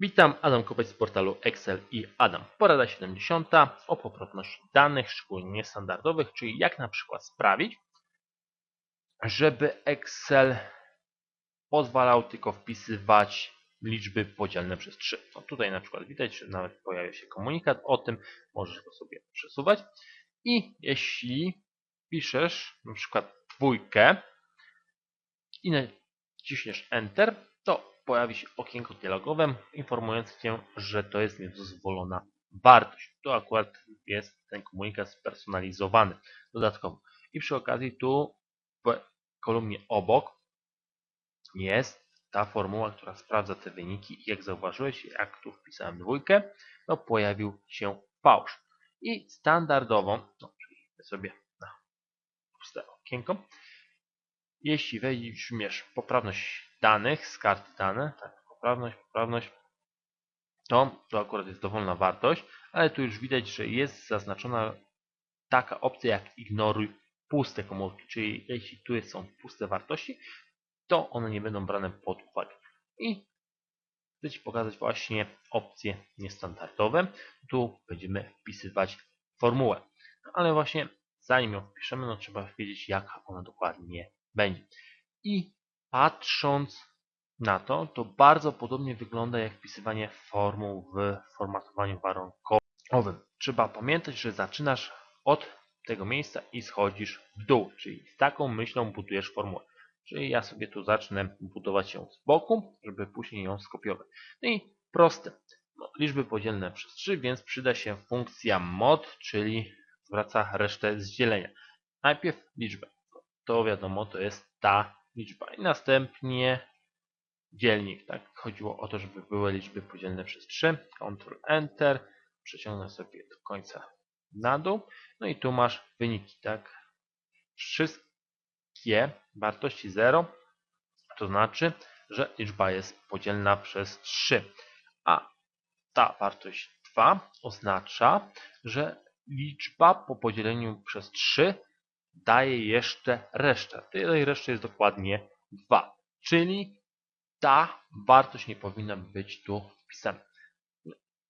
Witam, Adam Kopeć z portalu Excel i Adam. Porada 70 o poprawności danych, szczególnie niestandardowych, czyli jak na przykład sprawić, żeby Excel pozwalał tylko wpisywać liczby podzielne przez 3. No tutaj na przykład widać, że nawet pojawia się komunikat o tym, możesz go sobie przesuwać. I jeśli piszesz na przykład dwójkę i naciśniesz Enter, to pojawi się okienko dialogowe informujące Cię, że to jest niedozwolona wartość. To akurat jest ten komunikat spersonalizowany dodatkowo. I przy okazji tu w kolumnie obok jest ta formuła, która sprawdza te wyniki. I jak zauważyłeś, jak tu wpisałem dwójkę, to pojawił się fałsz. I standardowo, no, sobie na puste okienko, jeśli weźmiesz poprawność danych z karty dane, tak, poprawność, poprawność, to to akurat jest dowolna wartość, ale tu już widać, że jest zaznaczona taka opcja jak ignoruj puste komórki, czyli jeśli tu są puste wartości, to one nie będą brane pod uwagę. I chcę Ci pokazać właśnie opcje niestandardowe. Tu będziemy wpisywać formułę. No, ale właśnie zanim ją wpiszemy, no trzeba wiedzieć jaka ona dokładnie będzie. I patrząc na to, to bardzo podobnie wygląda jak wpisywanie formuł w formatowaniu warunkowym. Trzeba pamiętać, że zaczynasz od tego miejsca i schodzisz w dół, czyli z taką myślą budujesz formułę. Czyli ja sobie tu zacznę budować ją z boku, żeby później ją skopiować. No i proste. No, liczby podzielne przez 3, więc przyda się funkcja mod, czyli zwraca resztę z dzielenia. Najpierw liczbę. To wiadomo, to jest ta liczba. I następnie dzielnik. Tak? Chodziło o to, żeby były liczby podzielne przez 3. Ctrl Enter. Przeciągnę sobie do końca na dół. No i tu masz wyniki. Tak? Wszystkie wartości 0 to znaczy, że liczba jest podzielna przez 3. A ta wartość 2 oznacza, że liczba po podzieleniu przez 3 daje jeszcze resztę. Tej reszty jest dokładnie 2. Czyli ta wartość nie powinna być tu wpisana.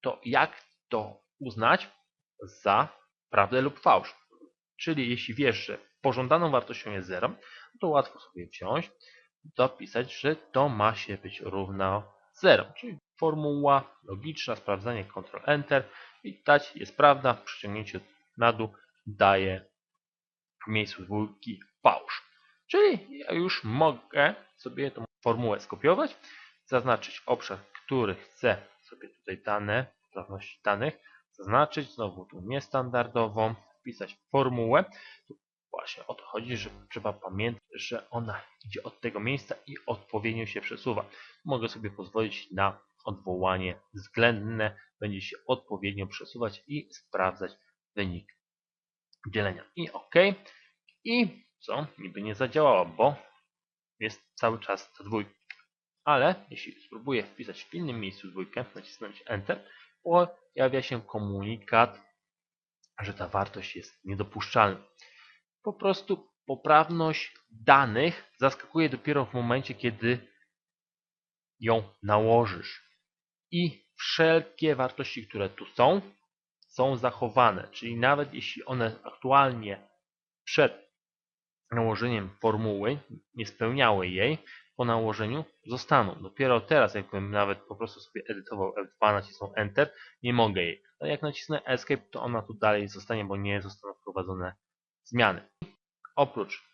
To jak to uznać za prawdę lub fałsz? Czyli jeśli wiesz, że pożądaną wartością jest 0, to łatwo sobie wziąć, dopisać, że to ma się być równo 0. Czyli formuła logiczna, sprawdzanie Ctrl Enter i dać jest prawda, przyciągnięcie na dół daje miejscu dwójki fałsz. Czyli ja już mogę sobie tą formułę skopiować, zaznaczyć obszar, który chcę sobie tutaj dane, poprawności danych, zaznaczyć znowu tu niestandardową, wpisać formułę. Tu właśnie o to chodzi, że trzeba pamiętać, że ona idzie od tego miejsca i odpowiednio się przesuwa. Mogę sobie pozwolić na odwołanie względne, będzie się odpowiednio przesuwać i sprawdzać wynik dzielenia. I OK. I co? Niby nie zadziałała, bo jest cały czas ta dwójka. Ale jeśli spróbuję wpisać w innym miejscu dwójkę, nacisnąć Enter, pojawia się komunikat, że ta wartość jest niedopuszczalna. Po prostu poprawność danych zaskakuje dopiero w momencie, kiedy ją nałożysz. I wszelkie wartości, które tu są, są zachowane. Czyli nawet jeśli one aktualnie przed nałożeniem formuły nie spełniały jej, po nałożeniu zostaną. Dopiero teraz, jakbym nawet po prostu sobie edytował F2, nacisnął Enter, nie mogę jej. Ale jak nacisnę Escape, to ona tu dalej zostanie, bo nie zostaną wprowadzone zmiany. Oprócz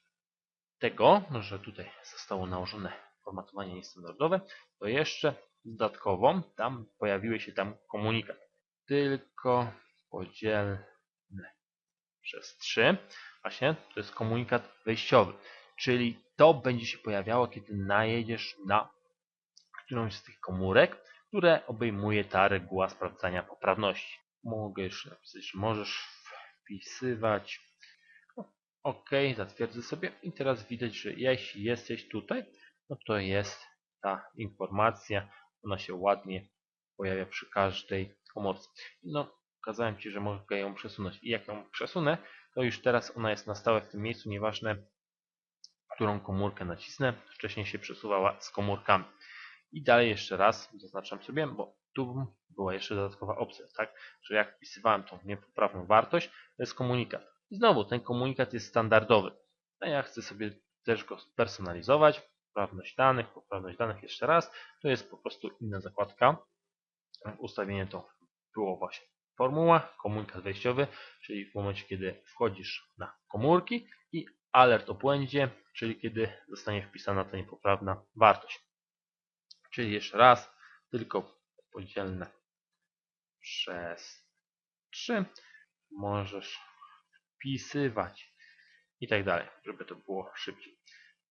tego, że tutaj zostało nałożone formatowanie niestandardowe, to jeszcze dodatkowo tam pojawiły się tam komunikat. Tylko podzielne przez 3. Właśnie to jest komunikat wejściowy. Czyli to będzie się pojawiało, kiedy najedziesz na którąś z tych komórek, które obejmuje ta reguła sprawdzania poprawności. Mogę jeszcze napisać, że możesz wpisywać. OK, zatwierdzę sobie. I teraz widać, że jeśli jesteś tutaj, no to jest ta informacja. Ona się ładnie pojawia przy każdej komórce. No, pokazałem Ci, że mogę ją przesunąć. I jak ją przesunę, to już teraz ona jest na stałe w tym miejscu, nieważne którą komórkę nacisnę. Wcześniej się przesuwała z komórkami. I dalej jeszcze raz zaznaczam sobie, bo tu była jeszcze dodatkowa opcja, tak? Że jak wpisywałem tą niepoprawną wartość, to jest komunikat. I znowu ten komunikat jest standardowy. A ja chcę sobie też go spersonalizować. Poprawność danych, poprawność danych jeszcze raz. To jest po prostu inna zakładka. Ustawienie to było właśnie formuła, komunikat wejściowy, czyli w momencie, kiedy wchodzisz na komórki i alert o błędzie, czyli kiedy zostanie wpisana ta niepoprawna wartość. Czyli jeszcze raz, tylko podzielne przez 3 możesz wpisywać i tak dalej, żeby to było szybciej.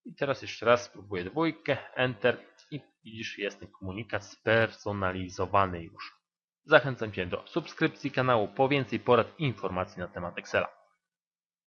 I teraz jeszcze raz spróbuję dwójkę, Enter i widzisz jest ten komunikat spersonalizowany już. Zachęcam Cię do subskrypcji kanału po więcej porad i informacji na temat Excela.